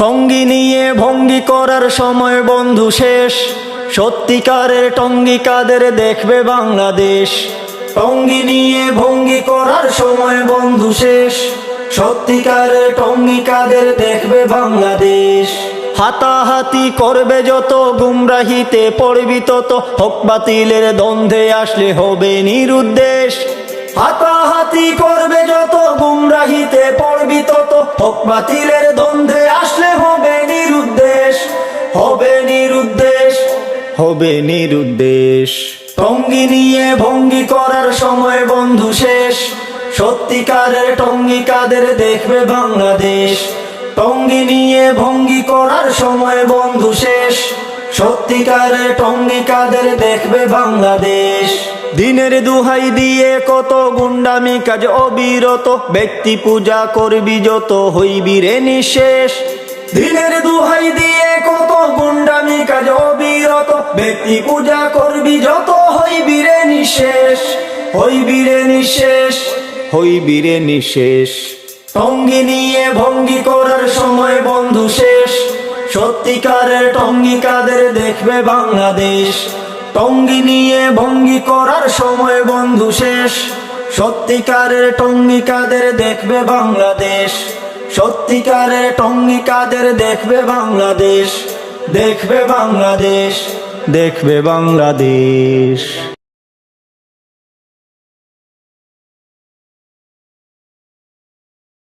টঙ্গি নিয়ে ভঙ্গি করার সময় বন্ধু শেষ। সত্যিকারের টঙ্গি কাদের দেখবে বাংলাদেশ? টঙ্গি নিয়ে ভঙ্গি করার সময় বন্ধু শেষ। সত্যিকারের টঙ্গি কাদের দেখবে বাংলাদেশ? হাতাহাতি করবে যত, গুমরাহিতে পড়বি তত। হক বাতিলের দ্বন্দ্বে আসলে হবে নিরুদ্দেশ। হাতাহাতি করবে যত, গুমরাহিতে পড়বি তত। হক বাতিলের দ্বন্দ্বে আসলে হবে নিরুদ্দেশ। টঙ্গি নিয়ে ভঙ্গি করার সময় বন্ধু শেষ। সত্যিকারের টঙ্গি কাদের দেখবে বাংলাদেশ? টঙ্গি নিয়ে ভঙ্গি করার সময় বন্ধু শেষ। সত্যিকারের টঙ্গি কাদের দেখবে বাংলাদেশ? দিনের দুহাই দিয়ে কত গুন্ডামি কাজ অবিরত। ব্যক্তি পূজা করবি যত হইবি রে নিশেষ। দিনের দুহাই দিয়ে ব্যক্তি পূজা করবি যত হইবি রে নিশেষ। হইবি রে নিশেষ। হইবি রে নিশেষ। টঙ্গি নিয়ে ভঙ্গি করার সময় বন্ধু শেষ। সত্যিকারের টঙ্গি কাদের দেখবে বাংলাদেশ? টঙ্গি নিয়ে ভঙ্গি করার সময় বন্ধু শেষ। সত্যিকারের টঙ্গি কাদের দেখবে বাংলাদেশ? সত্যিকারের টঙ্গি কাদের দেখবে বাংলাদেশ? দেখবে বাংলাদেশ। দেখবে বাংলাদেশ।